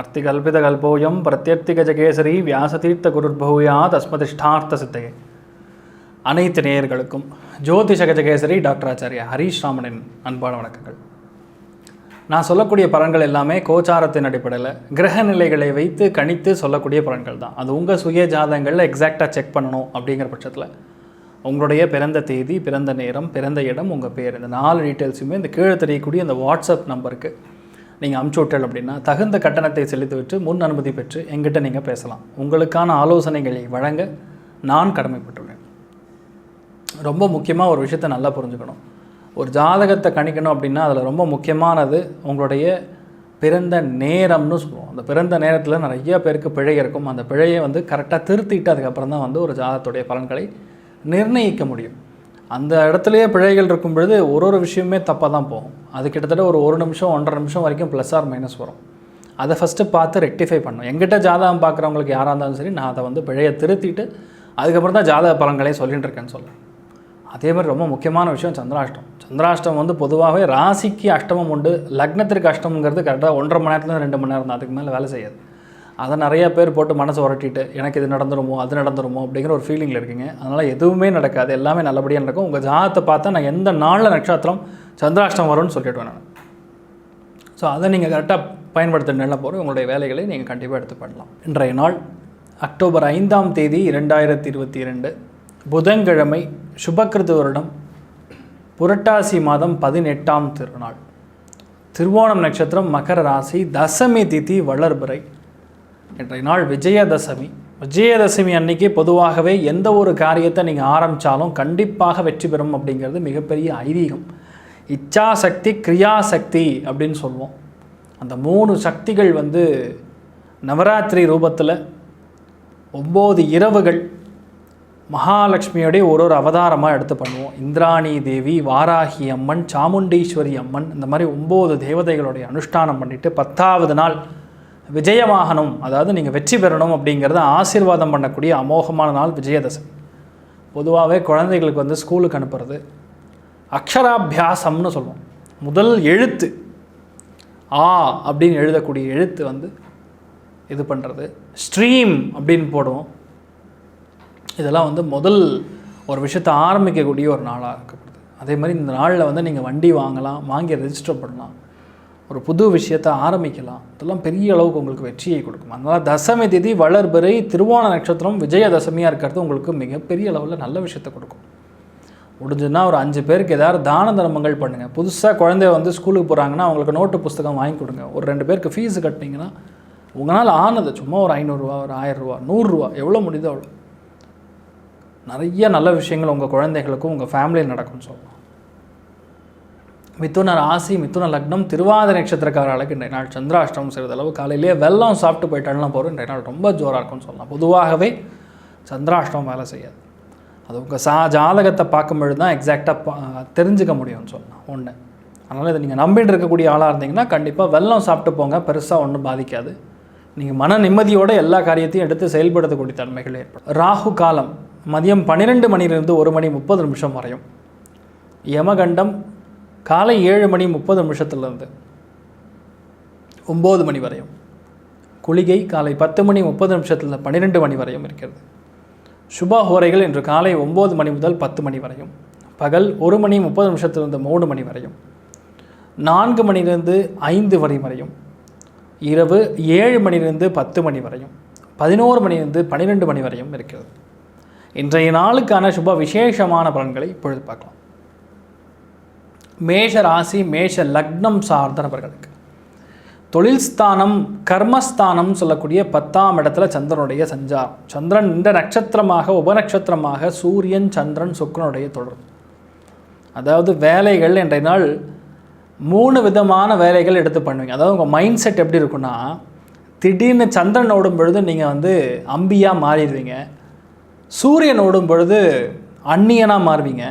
அர்த்திகல்பிதகல்போயம் பிரத்யர்த்திகஜகேசரி வியாசதீர்த்த குருர்பூயா தஸ்மதிஷ்டார்த்த சித்தையே அனைத்து நேயர்களுக்கும் ஜோதிஷ கஜகேசரி டாக்டர் ஆச்சாரியா ஹரீஷ் ராமனின் அன்பான வணக்கங்கள். நான் சொல்லக்கூடிய பலன்கள் எல்லாமே கோச்சாரத்தின் அடிப்படையில் கிரக நிலைகளை வைத்து கணித்து சொல்லக்கூடிய பலன்கள் தான். அது உங்கள் சுய ஜாதங்களில் எக்ஸாக்டாக செக் பண்ணணும் அப்படிங்கிற பட்சத்தில் உங்களுடைய பிறந்த தேதி பிறந்த நேரம் பிறந்த இடம் உங்கள் பேர் இந்த நாலு டீட்டெயில்ஸுமே இந்த கீழே தெரியக்கூடிய இந்த வாட்ஸ்அப் நம்பருக்கு நீங்கள் அமுச்சு விட்டல் அப்படின்னா தகுந்த கட்டணத்தை செலுத்திவிட்டு முன் அனுமதி பெற்று எங்கிட்ட நீங்கள் பேசலாம். உங்களுக்கான ஆலோசனைகளை வழங்க நான் கடமைப்பட்டுள்ளேன். ரொம்ப முக்கியமாக ஒரு விஷயத்தை நல்லா புரிஞ்சுக்கணும். ஒரு ஜாதகத்தை கணிக்கணும் அப்படின்னா அதில் ரொம்ப முக்கியமானது உங்களுடைய பிறந்த நேரம்னு சொல்லுவோம். அந்த பிறந்த நேரத்தில் நிறைய பேருக்கு பிழை இருக்கும். அந்த பிழையை வந்து கரெக்டாக திருத்திட்டு அதுக்கப்புறம் தான் வந்து ஒரு ஜாதகத்துடைய பலன்களை நிர்ணயிக்க முடியும். அந்த இடத்துலையே பிழைகள் இருக்கும் பொழுது ஒரு ஒரு விஷயமே தப்பாக தான் போகும். அது கிட்டத்தட்ட ஒரு ஒரு நிமிஷம் ஒன்றரை நிமிஷம் வரைக்கும் ப்ளஸ் ஆர் மைனஸ் வரும். அதை ஃபஸ்ட்டு பார்த்து ரெக்டிஃபை பண்ணும் எங்கிட்ட ஜாதகம் பார்க்குறவங்களுக்கு யாராக இருந்தாலும் சரி நான் அதை வந்து பிழையை திருத்திட்டு அதுக்கப்புறம் தான் ஜாதக பலன்களையும் சொல்லிட்டு இருக்கேன்னு சொல்கிறேன் அதே மாதிரி ரொம்ப முக்கியமான விஷயம் சந்திராஷ்டம். சந்திராஷ்டம் வந்து பொதுவாகவே ராசிக்கு அஷ்டமம் உண்டு லக்னத்திற்கு அஷ்டமங்கிறது கரெக்டாக ஒன்றரை மணி நேரத்துலேருந்து ரெண்டு மணி நேரம் தான். அதுக்கு மேலே வேலை செய்யாது. அதை நிறைய பேர் போட்டு மனசை உரட்டிட்டு எனக்கு இது நடந்துருமோ அது நடந்துருமோ? அப்படிங்கிற ஒரு ஃபீலிங்கில் இருக்கீங்க. அதனால் எதுவுமே நடக்காது. எல்லாமே நல்லபடியாக நடக்கும். உங்கள் ஜாதகத்தை பார்த்தா நான் எந்த நாளில் நட்சத்திரம் சந்திராஷ்டம் வரும்னு சொல்லிவிடுவேன் நான். ஸோ அதை நீங்கள் கரெக்டாக பயன்படுத்த நல்ல போகிற உங்களுடைய வேலைகளை நீங்கள் கண்டிப்பாக எடுத்து பண்ணலாம். இன்றைய நாள் அக்டோபர் ஐந்தாம் தேதி இரண்டாயிரத்தி இருபத்தி இரண்டு புதன்கிழமை சுபக்கிருது வருடம் புரட்டாசி மாதம் பதினெட்டாம் திருநாள். திருவோணம் நட்சத்திரம் மகர ராசி தசமி திதி வளர்பிறை. இன்றைய நாள் விஜயதசமி. விஜயதசமி அன்னைக்கு பொதுவாகவே எந்த ஒரு காரியத்தை நீங்கள் ஆரம்பித்தாலும் கண்டிப்பாக வெற்றி பெறும் அப்படிங்கிறது மிகப்பெரிய ஐதீகம். இச்சாசக்தி கிரியாசக்தி அப்படின்னு சொல்லுவோம் அந்த மூணு சக்திகள் வந்து நவராத்திரி ரூபத்தில் ஒம்பது இரவுகள் மகாலட்சுமியோடைய ஒரு ஒரு அவதாரமாக எடுத்து பண்ணுவோம். இந்திராணி தேவி வாராகி அம்மன் சாமுண்டீஸ்வரி அம்மன் இந்த மாதிரி ஒம்பது தேவதைகளுடைய அனுஷ்டானம் பண்ணிவிட்டு பத்தாவது நாள் விஜயமாகணும் அதாவது நீங்கள் வெற்றி பெறணும் அப்படிங்கிறத ஆசீர்வாதம் பண்ணக்கூடிய அமோகமான நாள் விஜயதசமி. பொதுவாகவே குழந்தைகளுக்கு வந்து ஸ்கூலுக்கு அனுப்புறது. அக்ஷராபியாசம்னு சொல்லுவோம். முதல் எழுத்து. ஆ அப்படின்னு எழுதக்கூடிய எழுத்து வந்து இது பண்ணுறது ஸ்ட்ரீம் அப்படின்னு போடுவோம். இதெல்லாம் வந்து முதல் ஒரு விஷயத்தை ஆரம்பிக்கக்கூடிய ஒரு நாளாக இருக்கப்படுது. அதே மாதிரி இந்த நாளில் வந்து நீங்கள் வண்டி வாங்கலாம் வாங்கி ரெஜிஸ்டர் பண்ணலாம். ஒரு புது விஷயத்தை ஆரம்பிக்கலாம். இதெல்லாம் பெரிய அளவுக்கு உங்களுக்கு வெற்றியை கொடுக்கும். அதனால் தசமி திதி வளர்பிறை திருவோண நட்சத்திரம் விஜயதசமியாக இருக்கிறது உங்களுக்கு மிகப்பெரிய அளவில் நல்ல விஷயத்தை கொடுக்கும். முடிஞ்சுன்னா ஒரு அஞ்சு பேருக்கு ஏதாவது தான தர்மங்கள் பண்ணுங்கள் புதுசாக குழந்தைய வந்து ஸ்கூலுக்கு போகிறாங்கன்னா அவங்களுக்கு நோட்டு புஸ்தகம் வாங்கி கொடுங்க. ஒரு ரெண்டு பேருக்கு ஃபீஸு கட்டினீங்கன்னா உங்களால் ஆனது சும்மா ஒரு ஐநூறுரூவா ஒரு ஆயிரரூவா நூறுரூவா எவ்வளோ முடியுதோ அவ்வளோ நிறைய நல்ல விஷயங்கள் உங்கள் குழந்தைகளுக்கும் உங்கள் ஃபேமிலியில் நடக்கும்னு சொல்லலாம். மிதுன ராசி மிதுன லக்னம் திருவாத நட்சத்திரக்காரர்களுக்கு இன்றைய நாள் சந்திராஷ்டமம் சிறிதளவு காலையிலேயே வெள்ளம் சாப்பிட்டு போயிட்டாலும் போகிறோம் இன்றைய நாள் ரொம்ப ஜோராக இருக்கும்னு சொல்லலாம். பொதுவாகவே சந்திராஷ்டமம் வேலை செய்யாது. அது உங்கள் சா ஜாதகத்தை பார்க்கும்பொழுது தான் எக்ஸாக்டாக தெரிஞ்சுக்க முடியும்னு சொல்லலாம். ஒன்று அதனால் இதை நீங்கள் நம்பிட்டு இருக்கக்கூடிய ஆளாக இருந்தீங்கன்னா கண்டிப்பாக வெள்ளம் சாப்பிட்டு போங்க. பெருசாக ஒன்றும் பாதிக்காது. நீங்கள் மன நிம்மதியோட எல்லா காரியத்தையும் எடுத்து செயல்படுத்தக்கூடிய தன்மைகள் ஏற்படும். ராகு காலம் மதியம் பன்னிரெண்டு மணிலிருந்து ஒரு மணி முப்பது நிமிஷம் வரையும். யமகண்டம் காலை ஏழு மணி முப்பது நிமிஷத்துலேருந்து ஒம்பது மணி வரையும். குளிகை காலை பத்து மணி முப்பது நிமிஷத்தில் பன்னிரெண்டு மணி வரையும் இருக்கிறது. சுபாஹோரைகள் இன்று காலை ஒம்பது மணி முதல் பத்து மணி வரையும். பகல் ஒரு மணி முப்பது நிமிஷத்திலிருந்து மூணு மணி வரையும். நான்கு மணிலிருந்து ஐந்து வரை வரையும். இரவு ஏழு மணிலிருந்து பத்து மணி வரையும். பதினோரு மணிலிருந்து பன்னிரெண்டு மணி வரையும் இருக்கிறது. இன்றைய நாளுக்கான சுப விசேஷமான பலன்களை இப்பொழுது பார்க்கலாம். மேஷ ராசி மேஷ லக்னம் சார்ந்த நபர்களுக்கு தொழில் ஸ்தானம் கர்மஸ்தானம் சொல்லக்கூடிய பத்தாம் இடத்துல சந்திரனுடைய சஞ்சாரம். சந்திரன் இந்த நட்சத்திரமாக உபநட்சத்திரமாக சூரியன் சந்திரன் சுக்கரனுடைய தொடர்பு அதாவது வேலைகள் இன்றைய நாள் மூணு விதமான வேலைகள் எடுத்து பண்ணுவீங்க. அதாவது உங்கள் மைண்ட் செட் எப்படி இருக்குன்னா திடீர்னு சந்திரன் ஓடும் பொழுது நீங்கள் வந்து அம்பியாக மாறிடுவீங்க. சூரியன் ஓடும் பொழுது அந்நியனாக மாறுவீங்க.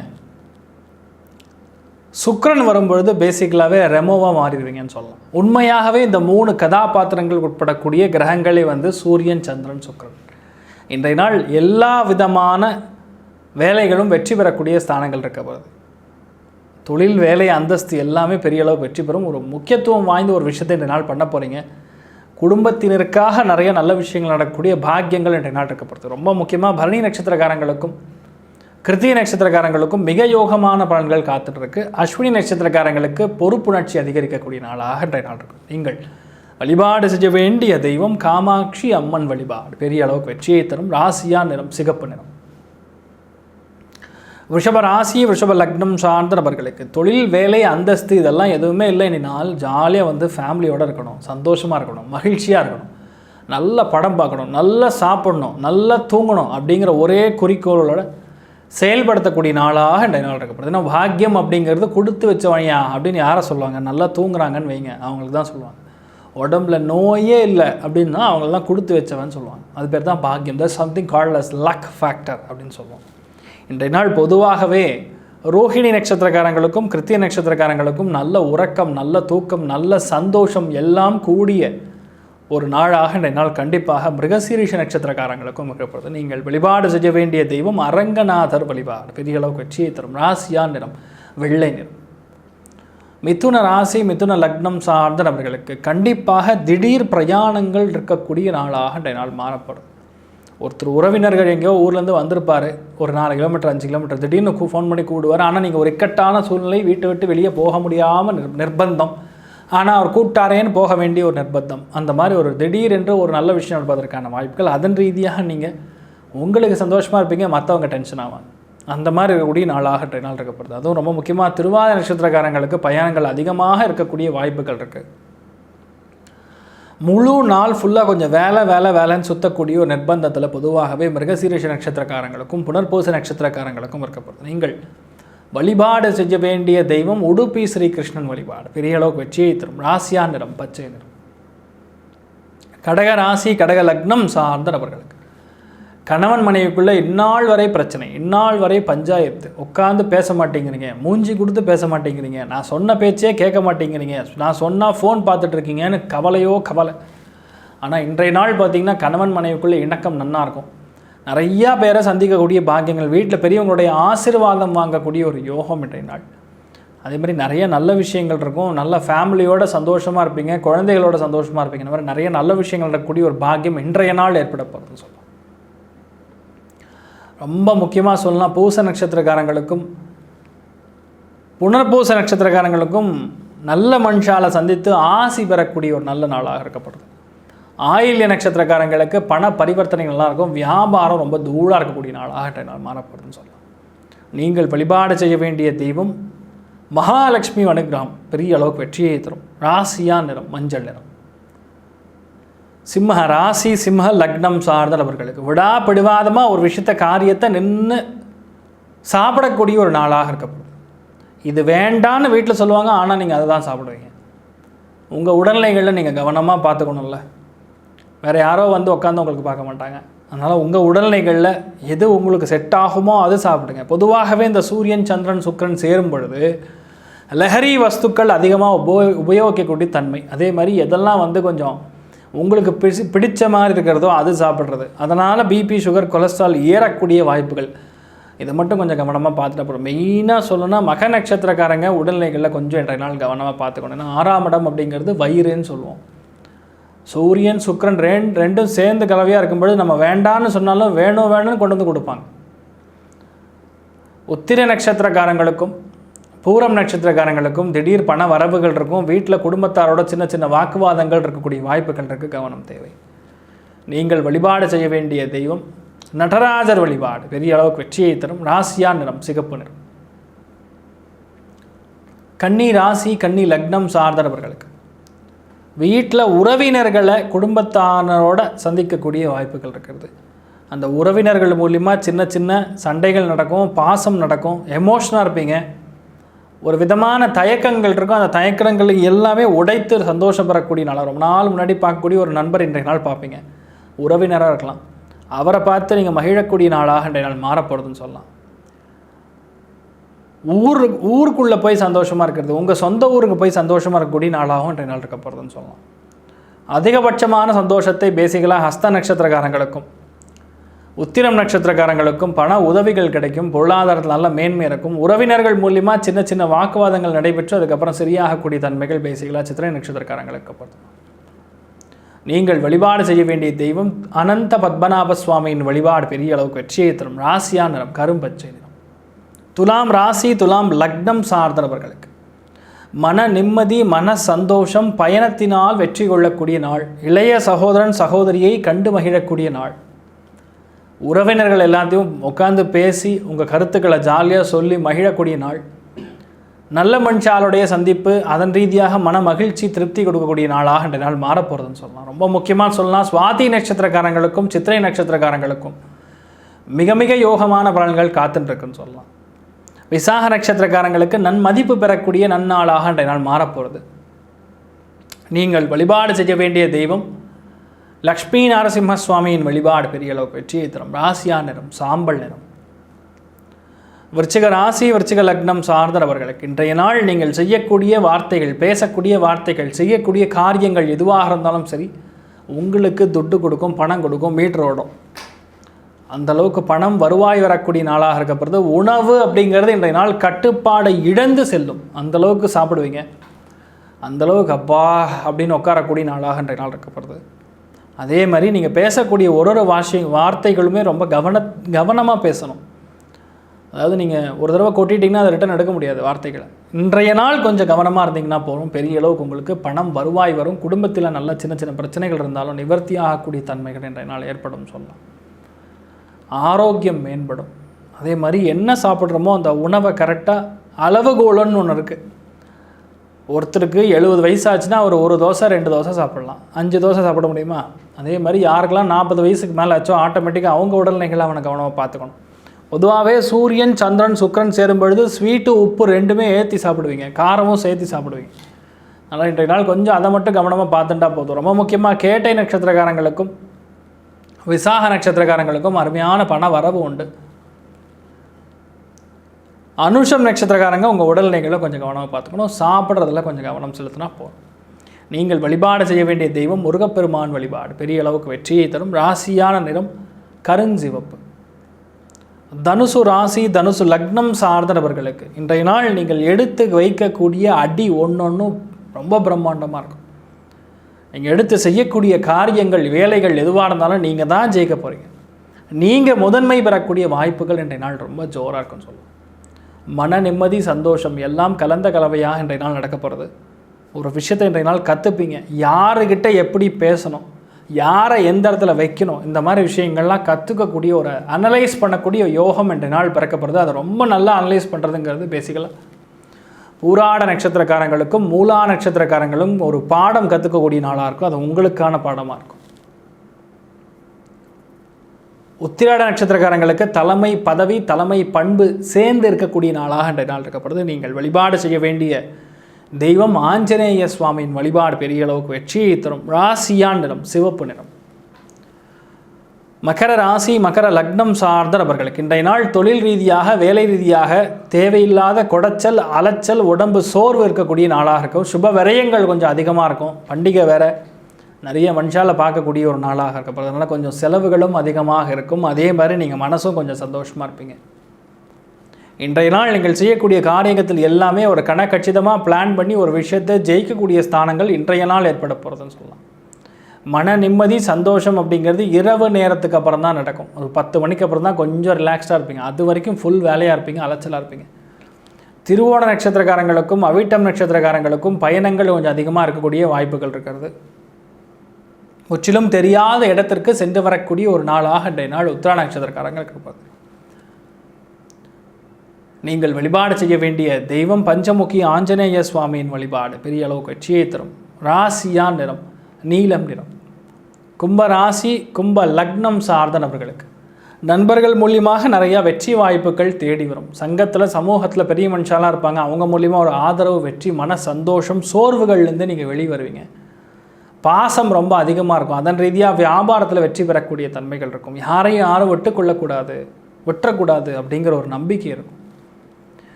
சுக்ரன் வரும்பொழுது பேசிக்கலாகவே ரெமோவாக மாறிடுவீங்கன்னு சொல்லலாம். உண்மையாகவே இந்த மூணு கதாபாத்திரங்கள் உட்படக்கூடிய கிரகங்களே வந்து சூரியன் சந்திரன் சுக்ரன். இன்றைய நாள் எல்லா விதமான வேலைகளும் வெற்றி பெறக்கூடிய ஸ்தானங்கள் இருக்க போகிறது தொழில் வேலை அந்தஸ்து எல்லாமே பெரிய அளவு வெற்றி பெறும். ஒரு முக்கியத்துவம் வாய்ந்த ஒரு விஷயத்தை இன்றைய நாள் பண்ண போகிறீங்க குடும்பத்தினருக்காக நிறைய நல்ல விஷயங்கள் நடக்கக்கூடிய பாக்கியங்கள் இன்றைய நாள் இருக்கப்படுது ரொம்ப முக்கியமாக பரணி நட்சத்திரக்காரங்களுக்கும் கிருத்திய நட்சத்திரக்காரங்களுக்கும் மிக யோகமான பலன்கள் காத்துட்ருக்கு. அஸ்வினி நட்சத்திரக்காரங்களுக்கு பொறுப்புணர்ச்சி அதிகரிக்கக்கூடிய நாளாக இன்றைய நாள் இருக்கும் நீங்கள் வழிபாடு செய்ய வேண்டிய தெய்வம் காமாட்சி அம்மன் வழிபாடு. பெரிய அளவுக்கு வெற்றியை தரும். ராசியா நிறம் சிகப்பு நிறம். ரிஷப ராசி ரிஷப லக்னம் சார்ந்த நபர்களுக்கு தொழில் வேலை அந்தஸ்து இதெல்லாம் எதுவுமே இல்லை. இனினால் ஜாலியாக வந்து ஃபேமிலியோடு இருக்கணும். சந்தோஷமாக இருக்கணும். மகிழ்ச்சியாக இருக்கணும். நல்ல படம் பார்க்கணும். நல்லா சாப்பிடணும். நல்லா தூங்கணும் அப்படிங்கிற ஒரே குறிக்கோளோட செயல்படுத்தக்கூடிய நாளாக இன்றைய நாள் இருக்கப்படுது ஏன்னா பாக்கியம் அப்படிங்கிறது கொடுத்து வச்சவனியா அப்படின்னு யாரை சொல்லுவாங்க? நல்லா தூங்குறாங்கன்னு வைங்க. அவங்களுக்கு தான் சொல்லுவாங்க. உடம்புல நோயே இல்லை அப்படின்னா அவங்களெல்லாம் கொடுத்து வச்சவன் சொல்லுவாங்க. அது பேர் தான் பாக்கியம். That something called as luck factor அப்படின்னு சொல்லுவோம். இன்றைய நாள் பொதுவாகவே ரோஹிணி நட்சத்திரக்காரங்களுக்கும் கிருத்திய நட்சத்திரக்காரங்களுக்கும் நல்ல உறக்கம் நல்ல தூக்கம் நல்ல சந்தோஷம் எல்லாம் கூடிய ஒரு நாளாக என்னால் நாள் கண்டிப்பாக மிருகசீரிஷ நட்சத்திரக்காரங்களுக்கும் இருக்கப்படுது நீங்கள் வழிபாடு செய்ய வேண்டிய தெய்வம் அரங்கநாதர் வழிபாடு. பெரிய அளவு வெற்றியை தரும். ராசியா நிறம் வெள்ளை நிறம். மிதுன ராசி மிதுன லக்னம் சார்ந்த நபர்களுக்கு கண்டிப்பாக திடீர் பிரயாணங்கள் இருக்கக்கூடிய நாளாக இன்றைய நாள் மாறப்படும் ஒருத்தர் உறவினர்கள் எங்கேயோ ஊர்லேருந்து வந்திருப்பார். ஒரு நாலு கிலோமீட்டர் அஞ்சு கிலோமீட்டர் திடீர்னு ஃபோன் பண்ணி கூடுவார். ஆனால் நீங்கள் ஒரு இக்கட்டான சூழ்நிலை வீட்டை விட்டு வெளியே போக முடியாமல் நிர்பந்தம். ஆனால் அவர் கூப்பிட்டாரேன்னு போக வேண்டிய ஒரு நிர்பந்தம். அந்த மாதிரி ஒரு திடீர் என்று ஒரு நல்ல விஷயம் நடப்பதற்கான வாய்ப்புகள் அதன் ரீதியாக நீங்கள் உங்களுக்கு சந்தோஷமாக இருப்பீங்க மற்றவங்க டென்ஷன் ஆவாங்க. அந்த மாதிரி இருக்கக்கூடிய நாளாக நாள் இருக்கப்படுது. அதுவும் ரொம்ப முக்கியமாக திருவாத நட்சத்திரக்காரங்களுக்கு பயணங்கள் அதிகமாக இருக்கக்கூடிய வாய்ப்புகள் இருக்குது முழு நாள் ஃபுல்லாக கொஞ்சம் வேலை வேலை வேலைன்னு சுத்தக்கூடிய ஒரு நிர்பந்தத்தில் பொதுவாகவே மிருகசீரிஷ நட்சத்திரக்காரங்களுக்கும் புனர்பூச நட்சத்திரக்காரங்களுக்கும் இருக்கப்படுது. நீங்கள் வழிபாடு செய்ய வேண்டிய தெய்வம் உடுப்பி ஸ்ரீகிருஷ்ணன் வழிபாடு. பெரிய அளவுக்கு வெற்றியை தரும். ராசியா நிறம் பச்சை நிறம். கடக ராசி கடக லக்னம் சார்ந்த நபர்களுக்கு. கணவன் மனைவிக்குள்ளே இந்நாள் வரை பிரச்சனை இந்நாள் வரை பஞ்சாயத்து. உட்காந்து பேச மாட்டேங்கிறீங்க. மூஞ்சி கொடுத்து பேச மாட்டேங்கிறீங்க. நான் சொன்ன பேச்சே கேட்க மாட்டேங்கிறீங்க. நான் சொன்னால் ஃபோன் பார்த்துட்டு இருக்கீங்கன்னு கவலையோ கவலை. ஆனால் இன்றைய நாள் பார்த்தீங்கன்னா கணவன் மனைவிக்குள்ளே இணக்கம் நன்னா இருக்கும் நிறையா பேரை சந்திக்கக்கூடிய பாக்கியங்கள். வீட்டில் பெரியவங்களுடைய ஆசீர்வாதம் வாங்கக்கூடிய ஒரு யோகம் இன்றைய நாள். அதே மாதிரி நிறைய நல்ல விஷயங்கள் இருக்கும். நல்ல ஃபேமிலியோட சந்தோஷமாக இருப்பீங்க. குழந்தைகளோட சந்தோஷமாக இருப்பீங்க. இந்த மாதிரி நிறைய நல்ல விஷயங்கள் இருக்கக்கூடிய ஒரு பாக்கியம் இன்றைய நாள் ஏற்பட போகிறதுன்னு சொல்லலாம் ரொம்ப முக்கியமாக சொல்லலாம் பூச நட்சத்திரக்காரங்களுக்கும் புனர்பூச நட்சத்திரக்காரங்களுக்கும் நல்ல மனுஷால சந்தித்து ஆசி பெறக்கூடிய ஒரு நல்ல நாளாக இருக்கப்படுது. ஆயில்ய நட்சத்திரக்காரங்களுக்கு பண பரிவர்த்தனைகள் நல்லா இருக்கும் வியாபாரம் ரொம்ப தூளாக இருக்கக்கூடிய நாளாக நாள் மாறப்படுதுன்னு சொல்லலாம். நீங்கள் வழிபாடு செய்ய வேண்டிய தெய்வம் மகாலட்சுமி அனுகிரகம். பெரிய அளவுக்கு வெற்றியை தரும். ராசியா நிறம் மஞ்சள் நிறம். சிம்ம ராசி சிம்ம லக்னம் சார்ந்த நபர்களுக்கு விடாப்பிடிவாதமாக ஒரு விஷயத்த காரியத்தை நின்று சாப்பிடக்கூடிய ஒரு நாளாக இருக்கப்படும் இது வேண்டான்னு வீட்டில் சொல்லுவாங்க ஆனால் நீங்கள் அதை தான் சாப்பிடுவீங்க. உங்கள் உடல்நிலைகளில் நீங்கள் கவனமாக பார்த்துக்கணும்ல. வேறு யாரோ வந்து உட்காந்து உங்களுக்கு பார்க்க மாட்டாங்க. அதனால் உங்கள் உடல்நிலைகளில் எது உங்களுக்கு செட் ஆகுமோ அது சாப்பிடுங்க. பொதுவாகவே இந்த சூரியன் சந்திரன் சுக்கிரன் சேரும் பொழுது லஹரி வஸ்துக்கள் அதிகமாக உபயோ உபயோகிக்கக்கூடிய தன்மை. அதே மாதிரி எதெல்லாம் வந்து கொஞ்சம் உங்களுக்கு பிடிச்ச பிடிச்ச மாதிரி இருக்கிறதோ அது சாப்பிட்றது. அதனால் பிபி சுகர் கொலஸ்ட்ரால் ஏறக்கூடிய வாய்ப்புகள். இதை மட்டும் கொஞ்சம் கவனமாக பார்த்துட்டு அப்புறம் மெயினாக சொல்லணும்னா மக நட்சத்திரக்காரங்க உடல்நிலைகளில் கொஞ்சம் இன்றைய நாள் கவனமாக பார்த்துக்கணும். ஏன்னா ஆறாம் இடம் அப்படிங்கிறது வயிறுன்னு சொல்லுவோம். சூரியன் சுக்கரன் ரெண்டு ரெண்டும் சேர்ந்து கலவையாக இருக்கும்பொழுது நம்ம வேண்டான்னு சொன்னாலும் வேணும் வேணும்னு கொண்டு வந்து கொடுப்பாங்க. உத்திர நட்சத்திரக்காரங்களுக்கும் பூரம் நட்சத்திரக்காரங்களுக்கும் திடீர் பண வரவுகள் இருக்கும். வீட்டில் குடும்பத்தாரோட சின்ன சின்ன வாக்குவாதங்கள் இருக்கக்கூடிய வாய்ப்புகள் இருக்கு. கவனம் தேவை. நீங்கள் வழிபாடு செய்ய வேண்டிய தெய்வம் நடராஜர் வழிபாடு. பெரிய அளவுக்கு வெற்றியை தரும். ராசியா நிறம் சிகப்பு நிறம். கன்னி ராசி கன்னி லக்னம் சார்ந்தவர்களுக்கு. வீட்டில் உறவினர்களை குடும்பத்தானரோட சந்திக்கக்கூடிய வாய்ப்புகள் இருக்கிறது அந்த உறவினர்கள் மூலிமா சின்ன சின்ன சண்டைகள் நடக்கும் பாசம் நடக்கும் எமோஷனாக இருப்பீங்க. ஒரு விதமான தயக்கங்கள் இருக்கும். அந்த தயக்கங்கள் எல்லாமே உடைத்து சந்தோஷம் பெறக்கூடிய நாளாக ரொம்ப நாள் முன்னாடி பார்க்கக்கூடிய ஒரு நண்பர் இன்றைய நாள் பார்ப்பீங்க. உறவினராக இருக்கலாம். அவரை பார்த்து நீங்கள் மகிழக்கூடிய நாளாக இன்றைய நாள் மாறப்போகிறதுன்னு சொல்லலாம். ஊர் ஊருக்குள்ளே போய் சந்தோஷமாக இருக்கிறது உங்கள் சொந்த ஊருக்கு போய் சந்தோஷமாக இருக்கக்கூடிய நாளாகவும் இன்றைய நாள் இருக்க போகிறதுன்னு சொல்லலாம். அதிகபட்சமான சந்தோஷத்தை பேசிக்கலாக ஹஸ்த நட்சத்திரக்காரங்களுக்கும் உத்திரம் நட்சத்திரக்காரங்களுக்கும் பண உதவிகள் கிடைக்கும் பொருளாதாரத்தில் நல்ல மேன்மை இருக்கும் உறவினர்கள் மூலியமாக சின்ன சின்ன வாக்குவாதங்கள் நடைபெற்று அதுக்கப்புறம் சரியாகக்கூடிய தன்மைகள் பேசிக்கலாக சித்திரை நட்சத்திரக்காரங்களுக்கு பொறுத்து நீங்கள் வழிபாடு செய்ய வேண்டிய தெய்வம் அனந்த பத்மநாப சுவாமியின் வழிபாடு பெரிய அளவுக்கு வெற்றியை தரும் ராசியா நிறம் கரும்பச்சை துலாம் ராசி துலாம் லக்னம் சார்ந்தவர்களுக்கு. மன நிம்மதி மன சந்தோஷம் பயணத்தினால் வெற்றி கொள்ளக்கூடிய நாள். இளைய சகோதரன் சகோதரியை கண்டு மகிழக்கூடிய நாள். உறவினர்கள் எல்லாத்தையும் உட்காந்து பேசி உங்கள் கருத்துக்களை ஜாலியாக சொல்லி மகிழக்கூடிய நாள். நல்ல மனுஷாளுடைய சந்திப்பு அதன் ரீதியாக மன மகிழ்ச்சி திருப்தி கொடுக்கக்கூடிய நாளாக இந்த நாள் மாறப்போகிறதுன்னு சொல்லலாம். ரொம்ப முக்கியமாக சொல்லலாம். சுவாதி நட்சத்திரக்காரங்களுக்கும் சித்திரை நட்சத்திரக்காரங்களுக்கும் மிக மிக யோகமான பலன்கள் காத்துட்டுருக்குன்னு சொல்லலாம். விசாக நட்சத்திரக்காரங்களுக்கு நன்மதிப்பு பெறக்கூடிய நன்னாளாக இன்றைய நாள் மாறப்போகிறது நீங்கள் வழிபாடு செய்ய வேண்டிய தெய்வம் லக்ஷ்மி நரசிம்ம சுவாமியின் வழிபாடு பெரிய அளவு வெற்றியை தரும். ராசியா நிறம் சாம்பல் நிறம். விருச்சிக ராசி விருச்சிக லக்னம் சார்ந்தவர்களுக்கு இன்றைய நாள் நீங்கள் செய்யக்கூடிய வார்த்தைகள் பேசக்கூடிய வார்த்தைகள் செய்யக்கூடிய காரியங்கள் எதுவாக இருந்தாலும் சரி உங்களுக்கு துட்டு கொடுக்கும் பணம் கொடுக்கும் மீட்டர் ஓடும். அந்த அளவுக்கு பணம் வருவாய் வரக்கூடிய நாளாக இருக்கப்படுறது. உணவு அப்படிங்கிறது இன்றைய நாள் கட்டுப்பாடை இழந்து செல்லும். அந்த அளவுக்கு சாப்பிடுவீங்க. அந்த அளவுக்கு அப்பா அப்படின்னு உட்காரக்கூடிய நாளாக இன்றைய நாள் இருக்கப்படுது. அதே மாதிரி நீங்கள் பேசக்கூடிய ஒரு ஒரு வாஷி வார்த்தைகளுமே ரொம்ப கவன கவனமாக பேசணும். அதாவது நீங்கள் ஒரு தடவை கொட்டிட்டிங்கன்னா அதை ரிட்டன் எடுக்க முடியாது வார்த்தைகளை. இன்றைய நாள் கொஞ்சம் கவனமாக இருந்தீங்கன்னா போதும். பெரிய அளவுக்கு உங்களுக்கு பணம் வருவாய் வரும். குடும்பத்தில் நல்ல சின்ன சின்ன பிரச்சனைகள் இருந்தாலும் நிவர்த்தி ஆகக்கூடிய தன்மைகள் இன்றைய நாள் ஏற்படும் சொல்லலாம். ஆரோக்கியம் மேம்படும். அதே மாதிரி என்ன சாப்பிட்றோமோ அந்த உணவை கரெக்டாக அளவுகோலன்னு ஒன்று இருக்குது ஒருத்தருக்கு எழுபது வயசாச்சுன்னா அவர் ஒரு தோசை ரெண்டு தோசை சாப்பிடலாம். அஞ்சு தோசை சாப்பிட முடியுமா? அதே மாதிரி யாருக்கெல்லாம் நாற்பது வயசுக்கு மேலே ஆச்சோ ஆட்டோமேட்டிக்காக அவங்க உடல்நிலைகளை அவனை கவனமாக பார்த்துக்கணும். பொதுவாகவே சூரியன் சந்திரன் சுக்கிரன் சேரும் பொழுது ஸ்வீட்டு உப்பு ரெண்டுமே ஏற்றி சாப்பிடுவீங்க. காரமும் சேர்த்து சாப்பிடுவீங்க. அதனால் இன்றைய நாள் கொஞ்சம் அதை மட்டும் கவனமாக பார்த்துட்டா போதும். ரொம்ப முக்கியமாக கேட்டை நட்சத்திரக்காரங்களுக்கும் விசாக நட்சத்திரக்காரங்களுக்கும் அருமையான பண வரவு உண்டு. அனுஷம் நட்சத்திரக்காரங்க உங்கள் உடல்நிலைகளை கொஞ்சம் கவனமாக பார்த்துக்கணும். சாப்பிட்றதுல கொஞ்சம் கவனம் செலுத்தினா போதும். நீங்கள் வழிபாடு செய்ய வேண்டிய தெய்வம் முருகப்பெருமான் வழிபாடு. பெரிய அளவுக்கு வெற்றியை தரும். ராசியான நிறம் கருஞ்சிவப்பு. தனுசு ராசி தனுசு லக்னம் சார்ந்த நபர்களுக்கு இன்றைய நாள் நீங்கள் எடுத்து வைக்கக்கூடிய அடி ஒன்றொன்றும் ரொம்ப பிரம்மாண்டமாக இருக்கும். நீங்கள் எடுத்து செய்யக்கூடிய காரியங்கள் வேலைகள் எதுவாக இருந்தாலும் நீங்கள் தான் ஜெயிக்க போகிறீங்க நீங்கள் முதன்மை பெறக்கூடிய வாய்ப்புகள் இன்றைய நாள் ரொம்ப ஜோராக இருக்குன்னு சொல்லுவோம். மன நிம்மதி சந்தோஷம் எல்லாம் கலந்த கலவையாக இன்றைய நாள் நடக்க போகிறது ஒரு விஷயத்தை இன்றைய நாள் கற்றுப்பீங்க யாருக்கிட்ட எப்படி பேசணும்? யாரை எந்த இடத்துல வைக்கணும்? இந்த மாதிரி விஷயங்கள்லாம் கற்றுக்கக்கூடிய ஒரு அனலைஸ் பண்ணக்கூடிய யோகம் இன்றைய நாள் பிறக்கப்படுது அதை ரொம்ப நல்லா அனலைஸ் பண்ணுறதுங்கிறது பேசிக்கலாம் ஊராட நட்சத்திரக்காரங்களுக்கும் மூலா நட்சத்திரக்காரங்களும் ஒரு பாடம் கற்றுக்கக்கூடிய நாளாக இருக்கும். அது உங்களுக்கான பாடமாக இருக்கும். உத்திராட நட்சத்திரக்காரங்களுக்கு தலைமை பதவி தலைமை பண்பு சேர்ந்து இருக்கக்கூடிய நாளாக இன்றைய நாள் இருக்கப்படுது. நீங்கள் வழிபாடு செய்ய வேண்டிய தெய்வம் ஆஞ்சநேய சுவாமியின் வழிபாடு பெரிய அளவுக்கு வெற்றியை தரும். ராசியான் நிறம் சிவப்பு நிறம். மகர ராசி மகர லக்னம் சார்ந்த நபர்களுக்கு இன்றைய நாள் தொழில் ரீதியாக வேலை ரீதியாக தேவையில்லாத குடைச்சல் அலைச்சல் உடம்பு சோர்வு இருக்கக்கூடிய நாளாக இருக்கும். சுப விரயங்கள் கொஞ்சம் அதிகமாக இருக்கும். பண்டிகை வேற நிறைய மனுஷால பார்க்கக்கூடிய ஒரு நாளாக இருக்கப்போ அதனால் கொஞ்சம் செலவுகளும் அதிகமாக இருக்கும். அதே மாதிரி நீங்கள் மனசும் கொஞ்சம் சந்தோஷமாக இருப்பீங்க. இன்றைய நாள் நீங்கள் செய்யக்கூடிய காரியத்தில் எல்லாமே ஒரு கணக்கச்சிதமாக பிளான் பண்ணி ஒரு விஷயத்தை ஜெயிக்கக்கூடிய ஸ்தானங்கள் இன்றைய நாள் ஏற்பட போகிறதுன்னு சொல்லலாம். மன நிம்மதி சந்தோஷம் அப்படிங்கிறது இரவு நேரத்துக்கு அப்புறம் தான் நடக்கும். ஒரு பத்து மணிக்கு அப்புறம் தான் கொஞ்சம் ரிலாக்ஸ்டாக இருப்பீங்க. அது வரைக்கும் ஃபுல் வேலையாக இருப்பீங்க அலைச்சலாக இருப்பீங்க. திருவோண நட்சத்திரக்காரங்களுக்கும் அவிட்டம் நட்சத்திரக்காரங்களுக்கும் பயணங்கள் கொஞ்சம் அதிகமாக இருக்கக்கூடிய வாய்ப்புகள் இருக்கிறது. முற்றிலும் தெரியாத இடத்திற்கு சென்று வரக்கூடிய ஒரு நாளாக இன்றைய நாள் உத்திரா நட்சத்திரக்காரங்களுக்கு இருப்பது. நீங்கள் வழிபாடு செய்ய வேண்டிய தெய்வம் பஞ்சமுகி ஆஞ்சநேய சுவாமியின் வழிபாடு பெரிய அளவுக்கு வெற்றியை தரும். ராசியா நிறம் நீலம் நிறம். கும்ப ராசி கும்ப லக்னம் சார்ந்த நபர்களுக்கு நண்பர்கள் மூலியமாக நிறையா வெற்றி வாய்ப்புகள் தேடி வரும். சங்கத்தில் சமூகத்தில் பெரிய மனுஷாலாம் இருப்பாங்க. அவங்க மூலியமாக ஒரு ஆதரவு வெற்றி மன சந்தோஷம் சோர்வுகள்லேருந்து நீங்கள் வெளியே வருவீங்க. பாசம் ரொம்ப அதிகமாக இருக்கும். அதன் ரீதியாக வியாபாரத்தில் வெற்றி பெறக்கூடிய தன்மைகள் இருக்கும். யாரையும் யாரும் விட்டுக்கொள்ளக்கூடாது விட்டுறக்கூடாது அப்படிங்கிற ஒரு நம்பிக்கை இருக்கும்.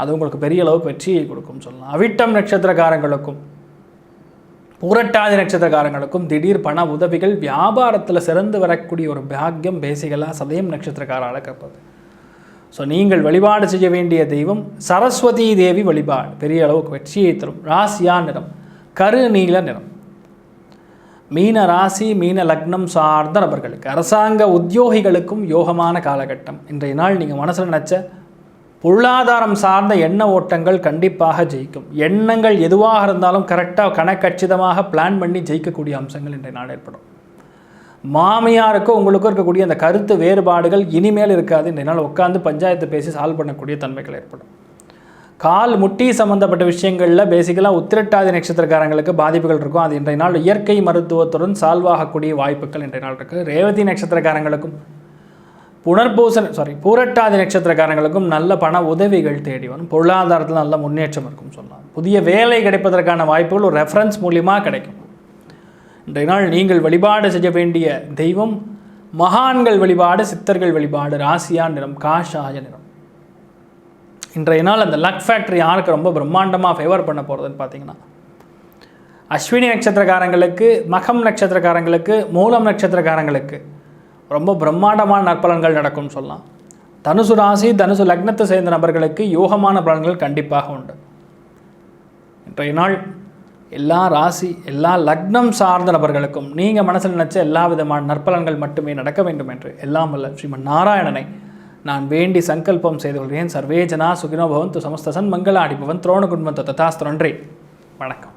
அது உங்களுக்கு பெரிய அளவுக்கு வெற்றியை கொடுக்கும் சொல்லலாம். அவிட்டம் நட்சத்திரக்காரங்களுக்கும் புரட்டாதி நட்சத்திரக்காரங்களுக்கும் திடீர் பண உதவிகள் வியாபாரத்தில் சிறந்து வரக்கூடிய ஒரு பாக்கியம் பேசிகளாக சதயம் நட்சத்திரக்காரால் கற்பது ஸோ நீங்கள் வழிபாடு செய்ய வேண்டிய தெய்வம் சரஸ்வதி தேவி வழிபாடு. பெரிய அளவுக்கு வெற்றியை தரும். ராசியா நிறம். கருநீல நிறம். மீன ராசி மீன லக்னம் சார்ந்த நபர்களுக்கு அரசாங்க உத்தியோகிகளுக்கும் யோகமான காலகட்டம். இன்றைய நாள் நீங்கள் மனசில் நினச்ச பொருளாதாரம் சார்ந்த எண்ண ஓட்டங்கள் கண்டிப்பாக ஜெயிக்கும். எண்ணங்கள் எதுவாக இருந்தாலும் கரெக்டாக கணக்கச்சிதமாக பிளான் பண்ணி ஜெயிக்கக்கூடிய அம்சங்கள் இன்றைய நாள் ஏற்படும். மாமியாருக்கும் உங்களுக்கும் இருக்கக்கூடிய அந்த கருத்து வேறுபாடுகள் இனிமேல் இருக்காது. இன்றைய நாள் உட்காந்து பஞ்சாயத்து பேசி சால்வ் பண்ணக்கூடிய தன்மைகள் ஏற்படும். கால் முட்டி சம்மந்தப்பட்ட விஷயங்களில் பேசிக்கலாக உத்திரட்டாதி நட்சத்திரக்காரங்களுக்கு பாதிப்புகள் இருக்கும். அது இன்றைய நாள் இயற்கை மருத்துவத்துடன் சால்வ் ஆகக்கூடிய வாய்ப்புகள் இன்றைய நாள் இருக்குது ரேவதி நட்சத்திரக்காரங்களுக்கும் புனர்பூசன் சாரி பூரட்டாதி நட்சத்திரக்காரங்களுக்கும் நல்ல பண உதவிகள் தேடி வரும். பொருளாதாரத்தில் நல்ல முன்னேற்றம் இருக்கும் சொல்லலாம் புதிய வேலை கிடைப்பதற்கான வாய்ப்புகள் ஒரு ரெஃபரன்ஸ் மூலியமாக கிடைக்கும். இன்றைய நாள் நீங்கள் வழிபாடு செய்ய வேண்டிய தெய்வம் மகான்கள் வழிபாடு சித்தர்கள் வழிபாடு ராசியா நிறம் காஷாய நிறம். இன்றைய நாள் அந்த லக் ஃபேக்டரி யாருக்கு ரொம்ப பிரம்மாண்டமாக ஃபேவர் பண்ண போகிறதுன்னு பார்த்தீங்கன்னா அஸ்வினி நட்சத்திரக்காரங்களுக்கு மகம் நட்சத்திரக்காரங்களுக்கு மூலம் நட்சத்திரக்காரங்களுக்கு ரொம்ப பிரம்மாண்டமான நற்பலன்கள் நடக்கும்னு சொல்லலாம். தனுசு ராசி தனுசு லக்னத்தை சேர்ந்த நபர்களுக்கு யோகமான பலன்கள் கண்டிப்பாக உண்டு. இன்றைய நாள் எல்லா ராசி எல்லா லக்னம் சார்ந்த நபர்களுக்கும் நீங்கள் மனசில் நினச்ச எல்லா விதமான நற்பலன்கள் மட்டுமே நடக்க வேண்டும் என்று எல்லாம் அல்ல ஸ்ரீமன் நாராயணனை நான் வேண்டி சங்கல்பம் செய்து கொள்கிறேன். சர்வே ஜனா சுகினோ பவந்து சமஸ்த சன் மங்களாடி பவன் துரோண குடும்பத்தை ததாஸ்து. நன்றி. வணக்கம்.